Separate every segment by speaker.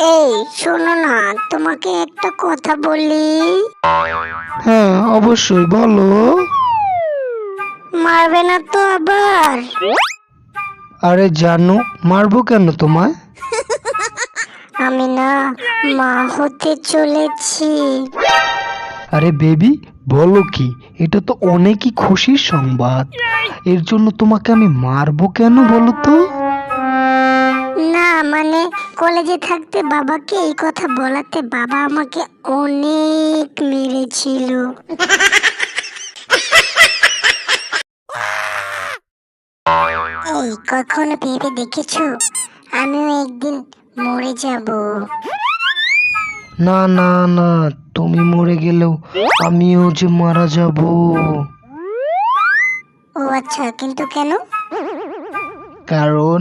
Speaker 1: এই শোনো না তোমাকে একটা কথা বলি।
Speaker 2: হ্যাঁ অবশ্যই বলো।
Speaker 1: মারবে না তো আবার।
Speaker 2: আরে জানো মারবো কেন তোমায়?
Speaker 1: আমি না মা হতে চলেছি।
Speaker 2: আরে বেবি বলো কি এটা তো অনেকই খুশির সংবাদ। এর জন্য তোমাকে আমি মারবো কেন বলো তো?
Speaker 1: মানে কলেজে থাকতে বাবাকে এই কথা বলাতে বাবা আমাকে অনেক মেরেছিল। এই কখনো ভেবে দেখেছ? আমিও একদিন মরে যাব।
Speaker 2: না না না তুমি মরে গেলেও আমিও যে মারা যাব।
Speaker 1: ও আচ্ছা কিন্তু কেন?
Speaker 2: কারণ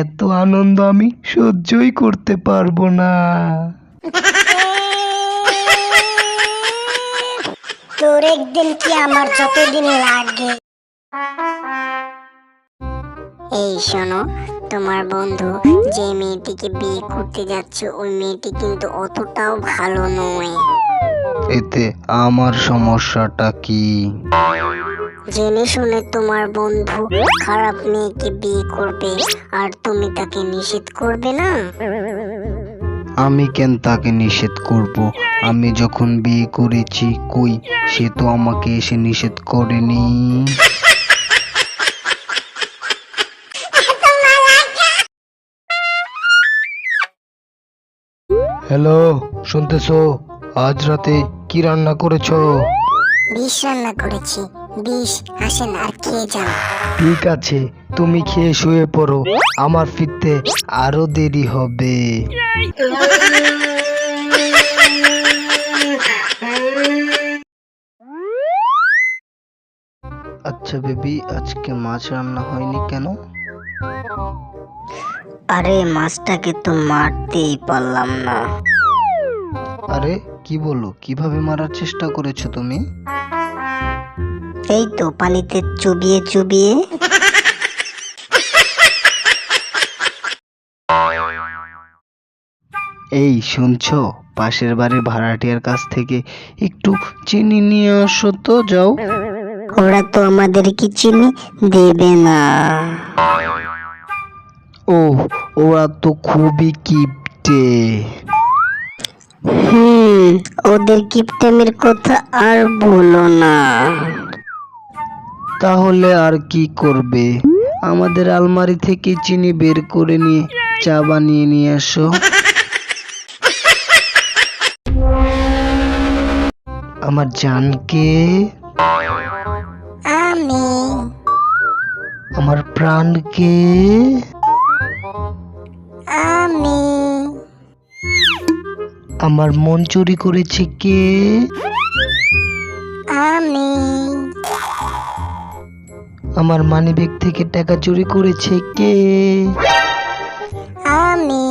Speaker 2: এত আনন্দ আমি সহ্যই করতে পারব না।
Speaker 1: তোর একদিন কি আমার যতদিন লাগে? এই শোনো, তোমার বন্ধু যে মেয়েটিকে বিয়ে করতে যাচ্ছে, ওই মেয়েটি কিন্তু অতটাও ভালো নয়।
Speaker 2: এতে আমার সমস্যাটা কি?
Speaker 1: জেনে শুনে তোমার বন্ধু খারাপ মেয়েকে বিয়ে করবে আর তুমি তাকে নিষেধ করবে না?
Speaker 2: আমি কেন তাকে নিষেধ করব? আমি যখন বিয়ে করেছি কই? সে তো আমাকে এসে নিষেধ করেনি। হ্যালো শুনতেছো? আজ রাতে কি রান্না করেছ?
Speaker 1: বিষ রান্না করেছি। বিষ আসেন আর খেয়ে যান।
Speaker 2: ঠিক আছে তুমি খেয়ে শুয়ে পড়ো। আমার ফিরতে আরও দেরি হবে। আচ্ছা বেবি আজকে মাছ রান্না হয়নি কেন?
Speaker 1: আরে মাছটাকে তো মারতেই পারলাম না।
Speaker 2: আরে কি বলো? কীভাবে মারার চেষ্টা করেছ তুমি?
Speaker 1: এই তো পানিতে চুবিয়ে চুবিয়ে।
Speaker 2: এই শুনছো? পাশের বাড়ির ভাড়াটিয়ার কাছ থেকে একটু চিনি নিয়ে আসো তো যাও।
Speaker 1: ওরা তো আমাদের কি চিনি দেবে না।
Speaker 2: ও ওরা তো খুবই কিপটে।
Speaker 1: হুম ওদের কিপটেমের কথা আর বলো না।
Speaker 2: তাহলে আর কি করবে? আমাদের আলমারি থেকে চিনি বের করে নিয়ে চা বানিয়ে নিয়ে আসো। আমার জানকে?
Speaker 1: আমি।
Speaker 2: আমার প্রাণকে? আমার মন চুরি করেছে কে?
Speaker 1: আমি।
Speaker 2: আমার মানিব্যাগ থেকে টাকা চুরি করেছে কে?
Speaker 1: আমি।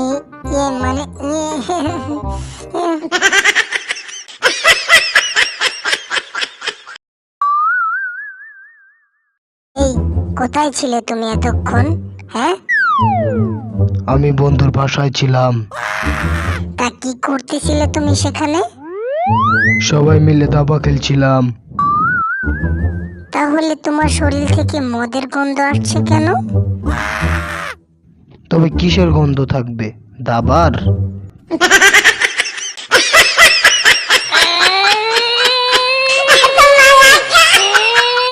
Speaker 1: ইয়ে মানে এই কোথায় ছিলে তুমি এতক্ষণ হ্যাঁ?
Speaker 2: আমি বন্ধুর বাসায় ছিলাম।
Speaker 1: তা কি করতেছিলে তুমি সেখানে?
Speaker 2: সবাই মিলে দাবা খেলছিলাম।
Speaker 1: তাহলে তোমার শরীর থেকে মদের গন্ধ আসছে কেন?
Speaker 2: তবে কিসের গন্ধ থাকবে? দাবার?